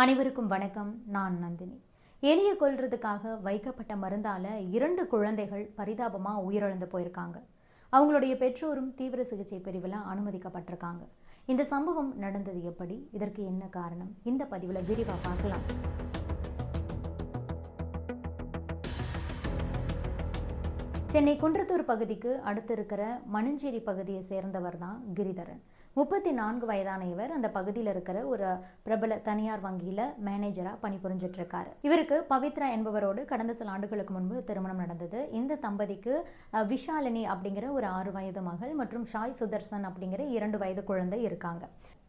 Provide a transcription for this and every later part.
அனைவருக்கும் வணக்கம். நான் நந்தினி. எலியை கொல்றதுக்காக வைக்கப்பட்ட மருந்தால் இரண்டு குழந்தைகள் பரிதாபமாக உயிரிழந்து போயிருக்காங்க. அவங்களுடைய பெற்றோரும் தீவிர சிகிச்சை பிரிவில் அனுமதிக்கப்பட்டிருக்காங்க. இந்த சம்பவம் நடந்தது எப்படி? இதற்கு என்ன காரணம்? இந்த பதிவில் விரிவாக பார்க்கலாம். சென்னை குன்றத்தூர் பகுதிக்கு அடுத்து இருக்கிற மணஞ்சேரி பகுதியை சேர்ந்தவர் தான் கிரிதரன். முப்பத்தி நான்கு வயதான இவர் அந்த பகுதியில் இருக்கிற ஒரு பிரபல தனியார் வங்கியில் மேனேஜராக பணிபுரிஞ்சிட்டு இருக்காரு இவருக்கு பவித்ரா என்பவரோடு கடந்த சில ஆண்டுகளுக்கு முன்பு திருமணம் நடந்தது. இந்த தம்பதிக்கு விஷாலினி அப்படிங்கிற ஒரு ஆறு வயது மகள் மற்றும் ஷாய் சுதர்சன் அப்படிங்கிற இரண்டு வயது குழந்தை இருக்காங்க.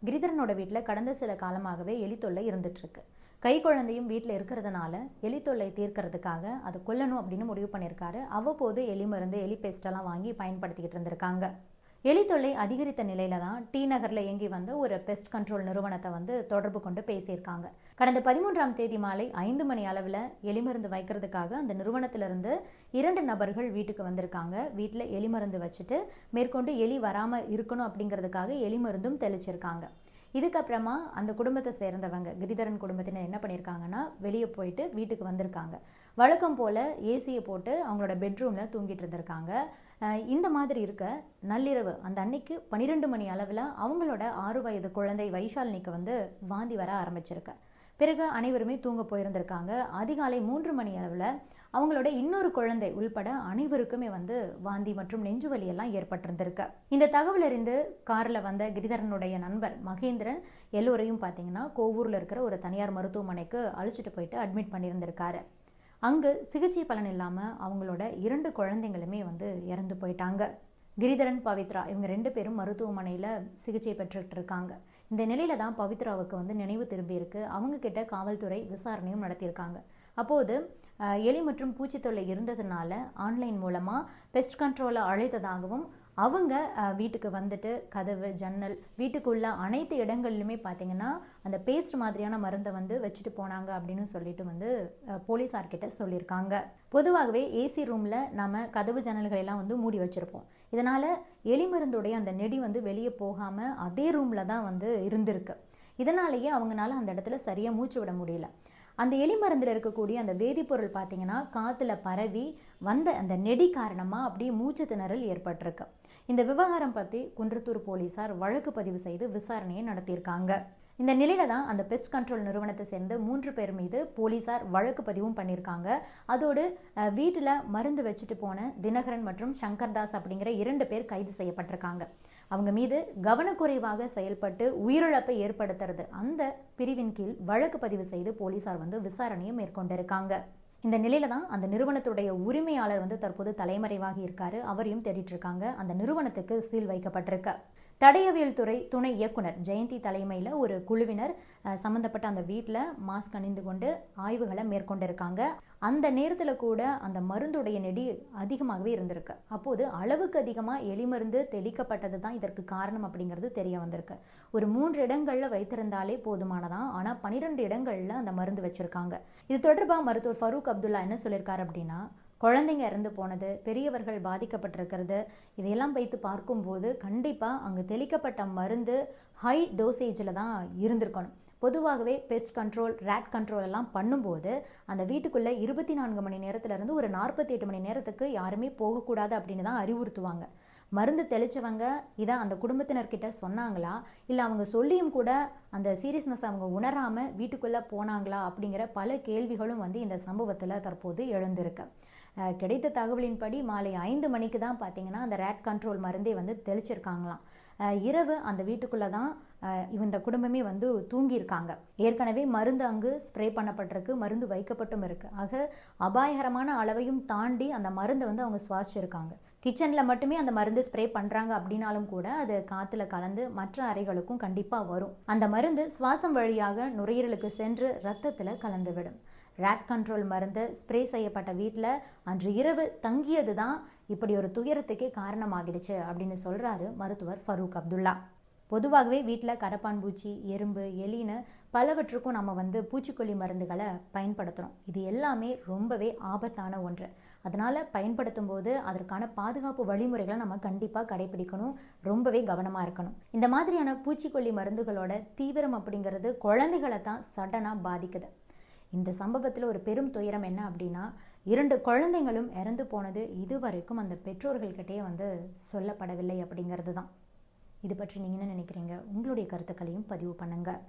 கிரிதரனோட வீட்டில் கடந்த சில காலமாகவே எலித்தொல்லை இருந்துட்டு இருக்கு கை குழந்தையும் வீட்டில் இருக்கிறதுனால எலி தொல்லை தீர்க்கறதுக்காக அதை கொல்லணும் அப்படின்னு முடிவு பண்ணியிருக்காரு அவ்வப்போது எலி மருந்து எலி பேஸ்டெல்லாம் வாங்கி பயன்படுத்திக்கிட்டு இருந்திருக்காங்க. எலி தொல்லை அதிகரித்த நிலையில தான் டி நகர்ல இயங்கி வந்த ஒரு பெஸ்ட் கண்ட்ரோல் நிறுவனத்தை வந்து தொடர்பு கொண்டு பேசியிருக்காங்க. கடந்த பதிமூன்றாம் தேதி மாலை ஐந்து மணி அளவில் எலி மருந்து வைக்கிறதுக்காக அந்த நிறுவனத்திலிருந்து இரண்டு நபர்கள் வீட்டுக்கு வந்திருக்காங்க. வீட்டில் எலி மருந்து வச்சுட்டு மேற்கொண்டு எலி வராமல் இருக்கணும் அப்படிங்கிறதுக்காக எலி மருந்தும் தெளிச்சிருக்காங்க. இதுக்கப்புறமா அந்த குடும்பத்தை சேர்ந்தவங்க கிரிதரன் குடும்பத்தினர் என்ன பண்ணியிருக்காங்கன்னா வெளியே போயிட்டு வீட்டுக்கு வந்திருக்காங்க. வழக்கம் போல் ஏசியை போட்டு அவங்களோட பெட்ரூமில் தூங்கிட்டு இருந்திருக்காங்க. இந்த மாதிரி இருக்க நள்ளிரவு அந்த அன்னைக்கு பன்னிரெண்டு மணி அளவில் அவங்களோட ஆறு வயது குழந்தை வைஷாலினிக்கு வந்து வாந்தி வர ஆரம்பிச்சிருக்கு. பிறகு அனைவருமே தூங்க போயிருந்திருக்காங்க. அதிகாலை மூன்று மணி அளவில் அவங்களோட இன்னொரு குழந்தை உள்பட அனைவருக்குமே வந்து வாந்தி மற்றும் நெஞ்சுவலி எல்லாம் ஏற்பட்டிருந்திருக்கு. இந்த தகவல் அறிந்து காரில் வந்த கிரிதரனுடைய நண்பர் மகேந்திரன் எல்லோரையும் பார்த்தீங்கன்னா கோவூரில் இருக்கிற ஒரு தனியார் மருத்துவமனைக்கு அழைச்சிட்டு போயிட்டு அட்மிட் பண்ணியிருந்திருக்காரு. அங்கு சிகிச்சை பலன் இல்லாமல் அவங்களோட இரண்டு குழந்தைங்களுமே வந்து இறந்து போயிட்டாங்க. கிரிதரன் பவித்ரா இவங்க ரெண்டு பேரும் மருத்துவமனையில் சிகிச்சை பெற்றுக்கிட்டு இருக்காங்க இந்த நிலையில தான் பவித்ராவுக்கு வந்து நினைவு திரும்பி இருக்கு அவங்க கிட்ட காவல்துறை விசாரணையும் நடத்தியிருக்காங்க. அப்போது எலி மற்றும் பூச்சி தொல்லை இருந்ததுனால ஆன்லைன் மூலமாக பெஸ்ட் கண்ட்ரோலை அழைத்ததாகவும் அவங்க வீட்டுக்கு வந்துட்டு கதவு ஜன்னல் வீட்டுக்குள்ள அனைத்து இடங்கள்லையுமே பார்த்தீங்கன்னா அந்த பேஸ்ட் மாதிரியான மருந்தை வந்து வச்சுட்டு போனாங்க அப்படின்னு சொல்லிட்டு வந்து போலீஸார்கிட்ட சொல்லியிருக்காங்க. பொதுவாகவே ஏசி ரூமில் நம்ம கதவு ஜன்னல்களெல்லாம் வந்து மூடி வச்சுருப்போம். இதனால் எலி மருந்துடைய அந்த நெடி வந்து வெளியே போகாமல் அதே ரூமில் தான் வந்து இருந்திருக்கு. இதனாலேயே அவங்களால அந்த இடத்துல சரியாக மூச்சு விட முடியல. அந்த எலி மருந்தில் இருக்கக்கூடிய அந்த வேதிப்பொருள் பார்த்தீங்கன்னா காற்றுல பரவி வந்த அந்த நெடி காரணமாக அப்படியே மூச்சு திணறல் ஏற்பட்டிருக்கு. இந்த விவகாரம் பற்றி குன்றத்தூர் போலீசார் வழக்கு பதிவு செய்து விசாரணையை நடத்தியிருக்காங்க. இந்த நிலையில தான் அந்த பெஸ்ட் கண்ட்ரோல் நிறுவனத்தை சேர்ந்த மூன்று பேர் மீது போலீசார் வழக்கு பதிவும் பண்ணியிருக்காங்க. அதோடு வீட்டில் மருந்து வச்சுட்டு போன தினகரன் மற்றும் சங்கர்தாஸ் அப்படிங்கிற இரண்டு பேர் கைது செய்யப்பட்டிருக்காங்க. அவங்க மீது கவனக்குறைவாக செயல்பட்டு உயிரிழப்பை ஏற்படுத்துறது. அந்த பிரிவின் கீழ் வழக்கு பதிவு செய்து போலீசார் வந்து விசாரணையை மேற்கொண்டிருக்காங்க. இந்த நிலையில தான் அந்த நிறுவனத்துடைய உரிமையாளர் வந்து தற்போது தலைமறைவாகி இருக்காரு. அவரையும் தேடிட்டு இருக்காங்க. அந்த நிறுவனத்துக்கு சீல் வைக்கப்பட்டிருக்கு. தடயவியல் துறை துணை இயக்குனர் ஜெயந்தி தலைமையில் ஒரு குழுவினர் சம்மந்தப்பட்ட சம்பந்தப்பட்ட அந்த வீட்டில் மாஸ்க் அணிந்து கொண்டு ஆய்வுகளை மேற்கொண்டிருக்காங்க. அந்த நேரத்தில் கூட அந்த மருந்துடைய நெடி அதிகமாகவே இருந்திருக்கு. அப்போது அளவுக்கு அதிகமாக எலிமருந்து தெளிக்கப்பட்டது தான் இதற்கு காரணம் அப்படிங்கிறது தெரிய வந்திருக்கு. ஒரு மூன்று இடங்களில் வைத்திருந்தாலே போதுமானதான் ஆனால் பன்னிரெண்டு இடங்களில் அந்த மருந்து வச்சுருக்காங்க. இது தொடர்பாக மருத்துவர் ஃபரூக் அப்துல்லா என்ன சொல்லியிருக்காரு அப்படின்னா குழந்தைங்க இறந்து போனது பெரியவர்கள் பாதிக்கப்பட்டிருக்கிறது இதையெல்லாம் வைத்து பார்க்கும்போது கண்டிப்பாக அங்கே தெளிக்கப்பட்ட மருந்து ஹை டோசேஜில் தான் இருந்திருக்கணும். பொதுவாகவே பெஸ்ட் கண்ட்ரோல் ரேட் கண்ட்ரோல் எல்லாம் பண்ணும்போது அந்த வீட்டுக்குள்ளே இருபத்தி நான்கு மணி நேரத்துலேருந்து ஒரு நாற்பத்தி எட்டு மணி நேரத்துக்கு யாருமே போகக்கூடாது அப்படின்னு தான் அறிவுறுத்துவாங்க. மருந்து தெளிச்சவங்க இதை அந்த குடும்பத்தினர்கிட்ட சொன்னாங்களா? இல்லை அவங்க சொல்லியும் கூட அந்த சீரியஸ்னஸ் அவங்க உணராமல் வீட்டுக்குள்ளே போனாங்களா? அப்படிங்கிற பல கேள்விகளும் வந்து இந்த சம்பவத்தில் தற்போது எழுந்திருக்கு. கிடைத்த தகவலின்படி மாலை ஐந்து மணிக்கு தான் பார்த்தீங்கன்னா அந்த ரேட் கண்ட்ரோல் மருந்தே வந்து தெளிச்சிருக்காங்களாம். இரவு அந்த வீட்டுக்குள்ளே தான் இந்த குடும்பமே வந்து தூங்கியிருக்காங்க. ஏற்கனவே மருந்து அங்கு ஸ்ப்ரே பண்ணப்பட்டிருக்கு மருந்து வைக்கப்பட்டும் இருக்குது ஆக அபாயகரமான அளவையும் தாண்டி அந்த மருந்தை வந்து அவங்க சுவாசிச்சிருக்காங்க. கிச்சனில் மட்டுமே அந்த மருந்து ஸ்ப்ரே பண்ணுறாங்க அப்படின்னாலும் கூட அது காற்றுல கலந்து மற்ற அறைகளுக்கும் கண்டிப்பாக வரும். அந்த மருந்து சுவாசம் வழியாக நுரையீரலுக்கு சென்று ரத்தத்தில் கலந்துவிடும். ரேட் கண்ட்ரோல் மருந்து ஸ்ப்ரே செய்யப்பட்ட வீட்டில் அன்று இரவு தங்கியது தான் இப்படி ஒரு துயரத்துக்கே காரணமாகிடுச்சு அப்படின்னு சொல்கிறாரு மருத்துவர் ஃபரூக் அப்துல்லா. பொதுவாகவே வீட்டில் கரப்பான் பூச்சி எறும்பு எலின்னு பலவற்றுக்கும் நம்ம வந்து பூச்சிக்கொல்லி மருந்துகளை பயன்படுத்துகிறோம் இது எல்லாமே ரொம்பவே ஆபத்தான ஒன்று. அதனால் பயன்படுத்தும் போது அதற்கான பாதுகாப்பு வழிமுறைகளை நம்ம கண்டிப்பாக கடைபிடிக்கணும். ரொம்பவே கவனமாக இருக்கணும். இந்த மாதிரியான பூச்சிக்கொல்லி மருந்துகளோட தீவிரம் அப்படிங்கிறது குழந்தைகளை தான் சடனாக பாதிக்குது. இந்த சம்பவத்தில் ஒரு பெரும் துயரம் என்ன அப்படின்னா இரண்டு குழந்தைங்களும் இறந்து போனது இதுவரைக்கும் அந்த பெற்றோர்கள்கிட்டயே வந்து சொல்லப்படவில்லை அப்படிங்கிறது தான் இது பற்றி நீங்கள் என்ன நினைக்கிறீங்க? உங்களுடைய கருத்துக்களையும் பதிவு பண்ணுங்கள்